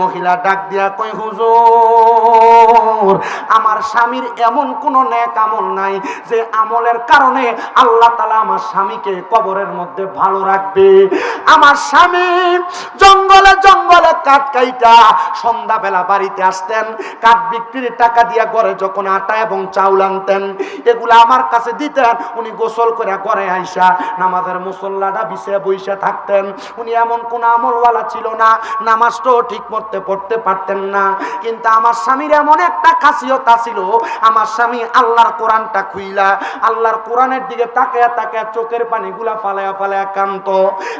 মহিলা ডাক দিয়া কই হুজুর, আমার স্বামীর এমন কোন ন্যাক আমল নাই যে আমলের কারণে আল্লাহ তালা আমার স্বামীকে কবরের মধ্যে ভালো রাখবে। আমার স্বামী জঙ্গলে জঙ্গলে কাঠ কাইটা সন্ধ্যাবেলা বাড়িতে আসতেন, কাঠ বিক্রির টাকা দিয়া ঘরে যখন আটা এবং চাউল আনতেন, এগুলো আমার কাছে দিতেন, উনি গোসল করে ঘরে আইসা নামাজের মুসল্লাটা বিছে বইসা থাকতেন। উনি এমন কোন আমলওয়ালা ছিল না, নামাজটাও ঠিক মতো পড়তে পারতেন না। কিন্তু আমার স্বামীর এমন একটা খাসিয়ত ছিল আমার স্বামী আল্লাহর কোরআনটা খুইলা, আল্লাহর কোরআনের দিকে তাকায়া তাকায়া চোখের পানিগুলা ফালায়া ফালায়া কান্ত।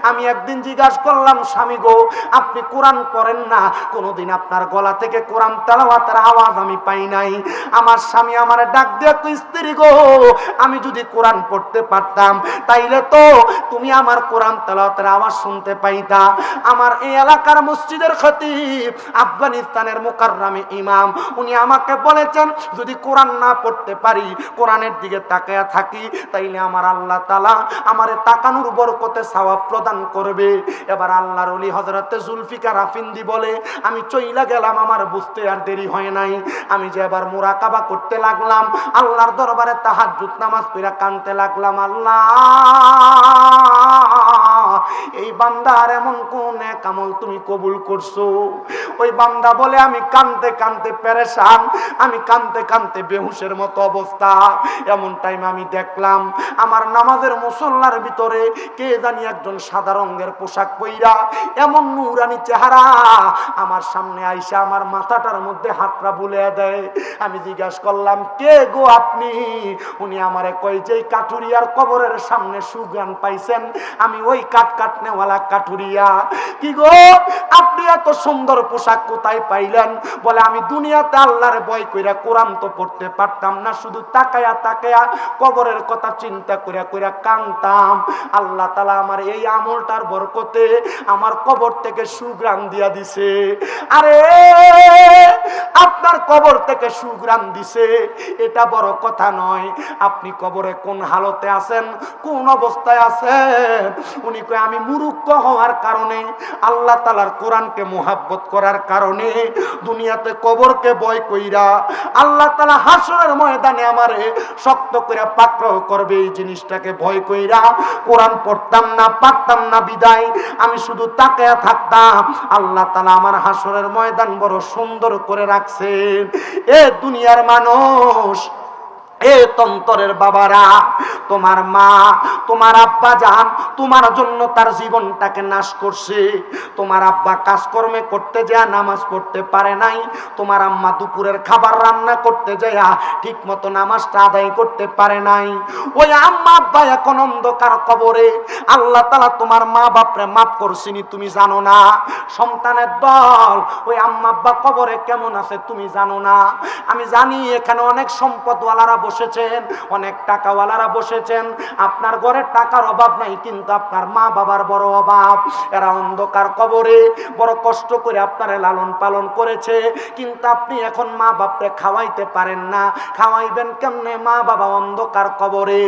আমি একদিন জিজ্ঞাসা করলাম, স্বামী গো, আপনি কোরআন পড়েন না? কোনোদিন আপনার গলা থেকে কোরআন তেলাওয়াতের আওয়াজ আমি পাই নাই। আমার স্বামী আমার ডাক দিয়ে কই স্ত্রী গো, আমি যদি কোরআন পড়তে পারতাম, তাইলে তো তুমি আমার কোরআন তেলাওয়াতের আওয়াজ শুনতে পাইতা। আমার এই এলাকার মসজিদের খতিব আফগানিস্তানের মুকাররামে ইমাম। উনি আমাকে বলেছেন, যদি কোরআন না পড়তে পারি, কোরআনের দিকে তাকায়া থাকি, তাইলে আমার আল্লাহ তালা আমারে তাকানোর বরকতে সওয়াব প্রদান করবে। এবার আল্লাহর ওলি হজরতে জুলফিকার আফিন্দি বলে, আমি চইলা গেলাম, আমার বুঝতে আর দেরি হয় নাই। আমি যে এবার মোরাকাবা করতে লাগলাম, আল্লাহর দরবারে তাহার নামাজ পড়া কানতে লাগলাম, আল্লাহ! এই বান্দার এমন কোন এক আমল তুমি কবুল করছ? ওই বান্দা বলে, আমি কানতে কানতে পেরেশান, আমি কানতে কানতে বেহুশের মতো অবস্থা। এমন টাইম আমি দেখলাম, আমার নামাজের মুসল্লার ভিতরে কে জানি একজন সাদা রঙের পোশাক পইরা এমন নুরানি চেহারা আমার সামনে আইসা আমার মাথাটার মধ্যে হাতটা বুলে দেয়। আমি জিজ্ঞাসা করলাম, কে গো আপনি? উনি আমারে কই যে কাঠুরিয়ার কবরের সামনে সুগান পাইছেন, আমি ওই কাঠ কাটনেওয়ালা কাঠুরিয়া। কি গো? আপনি এত সুন্দর পোশাক কোথায় পাইলেন? বলে, আমি দুনিয়াতে আল্লাহর ভয় কইরা কোরআন তো পড়তে পারতাম না, শুধু তাকায়া তাকায়া কবরের কথা চিন্তা কইরা কইরা কানতাম। আল্লাহ তালা আমার এই আমলটার বরকতে আমার কবর থেকে সুগ্রাম দিয়া দিছে। আরে, আপনার কবর থেকে সুগ্রাম দিছে, এটা বড় কথা নয়। আপনি কবরে কোন হালতে আছেন, কোন অবস্থায় আছেন? উনি কয়, আমি মুরুক্ষ হওয়ার কারণে আল্লাহ তালার কোরআনকে মোহাব্বত করার কারণে দুনিয়াতে কবরকে বয় কইরা আল্লাহ তালা হাসরের ময়দানে আমারে শক্ত করে পাকড়াও করবে এই জিনিসটাকে ভয় কইরা। কোরআন পড়তাম না, পারতাম না বিদায়। আমি শুধু তাকায়া থাকতাম। আল্লাহ তালা আমার হাসরের ময়দান বড় সুন্দর করে রাখছেন। এ দুনিয়ার মানুষ এ তন্তরের বাবারা, তোমার মা, তোমার আব্বা যান তোমার জন্য তার জীবনটাকে নাশ করছে। তোমার আব্বা কাজকর্মে করতে যায়, নামাজ পড়তে পারে নাই। তোমার আম্মা দুপুরের খাবার রান্না করতে যায় ঠিক মতো নামাজটা আদায় করতে পারে নাই। ওই আম্মা আব্বা এখন অন্ধকার কবরে। আল্লাহ তালা তোমার মা বাপরে মাফ করছিনি তুমি জানো না। সন্তানের দল, ওই আম্মা আব্বা কবরে কেমন আছে তুমি জানো না। আমি জানি এখানে অনেক সম্পদওয়ালারা বসেছেন, অনেক টাকাওয়ালারা বসেছেন। আপনার ঘরে টাকার অভাব নাই, কিন্তু আপনার মা বাবার বড় অভাব। এরা অন্ধকার কবরে, বড় কষ্ট করে আপনারে লালন পালন করেছে। কিন্তু আপনি এখন মা বাপরে খাওয়াইতে পারেন না। খাওয়াইবেন কেমনে? মা বাবা অন্ধকার কবরে।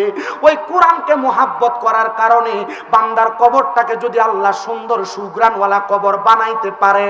ওই কোরআনকে মোহাব্বত করার কারণে বান্দার কবরটাকে যদি আল্লাহ সুন্দর সুগ্রানওয়ালা কবর বানাইতে পারে।